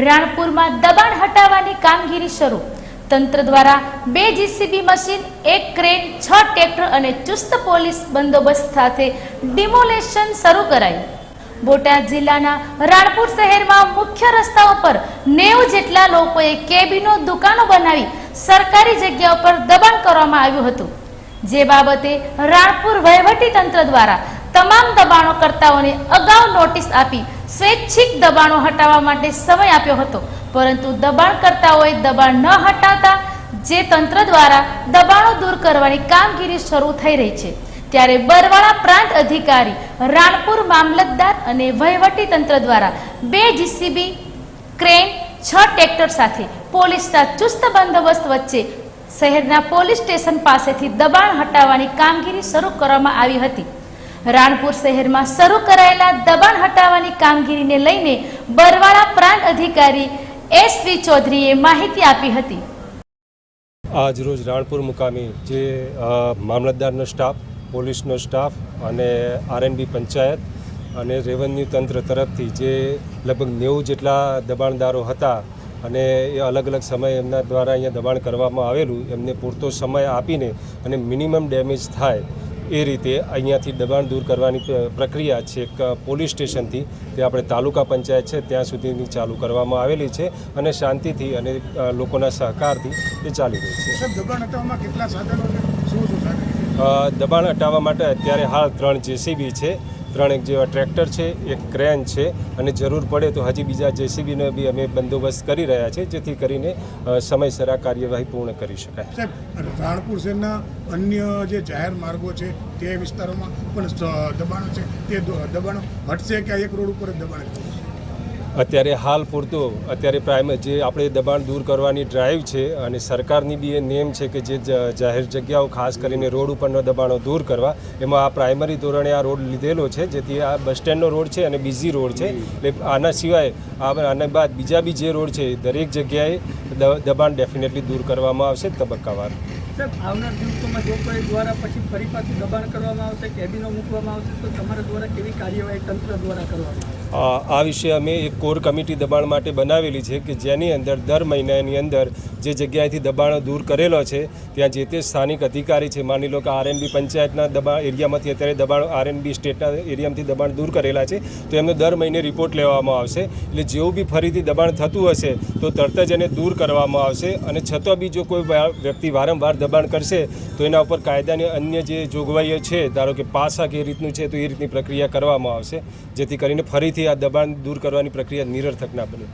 રાણપુરમાં દબાણ હટાવવાની કામગીરી શરૂ. તંત્ર દ્વારા બે જીસીબી મશીન, એક ક્રેન, છ ટ્રેક્ટર અને ચુસ્ત પોલીસ બંદોબસ્ત સાથે ડિમોલેશન શરૂ કરાયું. બોટાદ જિલ્લાના રાણપુર શહેરમાં મુખ્ય રસ્તાઓ પર નેવું જેટલા લોકોએ કેબિનો દુકાનો બનાવી સરકારી જગ્યાઓ પર દબાણ કરવામાં આવ્યું હતું. જે બાબતે રાણપુર વહીવટી તંત્ર દ્વારા તમામ દબાણો કરતાઓને અગાઉ નોટિસ આપી સ્વૈચ્છિક દબાણો હટાવવા માટે સમય આપ્યો હતો. પરંતુ દબાણકર્તાઓએ દબાણ ન હટાવતા જે તંત્ર દ્વારા દબાણો દૂર કરવાની કામગીરી શરૂ થઈ રહી છે. ત્યારે બરવાળા પ્રાંત અધિકારી, રાણપુર મામલતદાર અને વહીવટી તંત્ર દ્વારા બે જીસીબી, ક્રેન, છ ટ્રેક્ટર સાથે પોલીસના ચુસ્ત બંદોબસ્ત વચ્ચે શહેરના પોલીસ સ્ટેશન પાસેથી દબાણ હટાવવાની કામગીરી શરૂ કરવામાં આવી હતી. રાણપુર શહેરમાં શરૂ કરાયેલા દબાણ હટાવવાની કામગીરીને લઈને બરવાળા પ્રાંત અધિકારી એસ વી ચૌધરીએ માહિતી આપી હતી. આજ રોજ રાણપુર મુકામે જે મામલતદારનો સ્ટાફ, પોલીસનો સ્ટાફ અને આરએનબી પંચાયત અને રેવન્યુ તંત્ર તરફથી જે લગભગ નેવું જેટલા દબાણદારો હતા અને એ અલગ અલગ સમયે એમના દ્વારા અહીંયા દબાણ કરવામાં આવેલું, એમને પૂરતો સમય આપીને અને મિનિમમ ડેમેજ થાય એ રીતે અહીંયાથી દબાણ દૂર કરવાની પ્રક્રિયા છે એક પોલીસ સ્ટેશનથી. તે આપણે તાલુકા પંચાયત છે ત્યાં સુધીની ચાલુ કરવામાં આવેલી છે અને શાંતિથી અને લોકોના સહકારથી એ ચાલી રહી છે. દબાણ હટાવવા માટે અત્યારે હાલ ત્રણ જેસીબી છે. ત્રણ એક જેવા ટ્રેક્ટર છે, એક ક્રેન છે અને જરૂર પડે તો હજી બીજા જેસીબીનો બી અમે બંદોબસ્ત કરી રહ્યા છીએ જેથી કરીને સમયસર આ કાર્યવાહી પૂર્ણ કરી શકાય રાણપુર શહેરના અન્ય જે જાહેર માર્ગો છે, તે વિસ્તારોમાં પણ દબાણો છે, તે દબાણો હટશે કે એક રોડ ઉપર દબાણ? અત્યારે હાલ પૂરતું, અત્યારે પ્રાઇમ જે આપણે દબાણ દૂર કરવાની ડ્રાઈવ છે અને સરકારની બી એ નેમ છે કે જે જાહેર જગ્યાઓ ખાસ કરીને રોડ ઉપરનો દબાણો દૂર કરવા, એમાં આ પ્રાઇમરી ધોરણે આ રોડ લીધેલો છે, જેથી આ બસ સ્ટેન્ડનો રોડ છે અને બીજી રોડ છે. એટલે આના સિવાય આના બાદ બીજા બી જે રોડ છે દરેક જગ્યાએ દબાણ ડેફિનેટલી દૂર કરવામાં આવશે તબક્કાવાર. સાહેબ, આવનાર દિવસોમાં જો કોઈ દ્વારા પછી ફરી પાછું દબાણ કરવામાં આવશે, કેબિનો મૂકવામાં આવશે, તો તમારા દ્વારા કેવી કાર્યવાહી તંત્ર દ્વારા કરવામાં આ વિશે અમે એક કોર કમિટી દબાણ માટે બનાવેલી છે કે જેની અંદર દર મહિનાની અંદર જે જગ્યાએથી દબાણો દૂર કરેલો છે, ત્યાં જે તે સ્થાનિક અધિકારી છે, માની લો કે આરએનબી પંચાયતના દબાણ એરિયામાંથી અત્યારે દબાણ આરએનબી સ્ટેટના એરિયામાંથી દબાણ દૂર કરેલા છે, તો એમનો દર મહિને રિપોર્ટ લેવામાં આવશે. એટલે જેવું બી ફરીથી દબાણ થતું હશે, તો તરત જ એને દૂર કરવામાં આવશે અને છતાં બી જો કોઈ વ્યક્તિ વારંવાર દબાણ કરશે, તો એના ઉપર કાયદાની અન્ય જે જોગવાઈઓ છે, ધારો કે પાસા કે રીતનું છે, તો એ રીતની પ્રક્રિયા કરવામાં આવશે, જેથી કરીને ફરીથી આ દબાણ દૂર કરવાની પ્રક્રિયા નિરર્થક ના બને.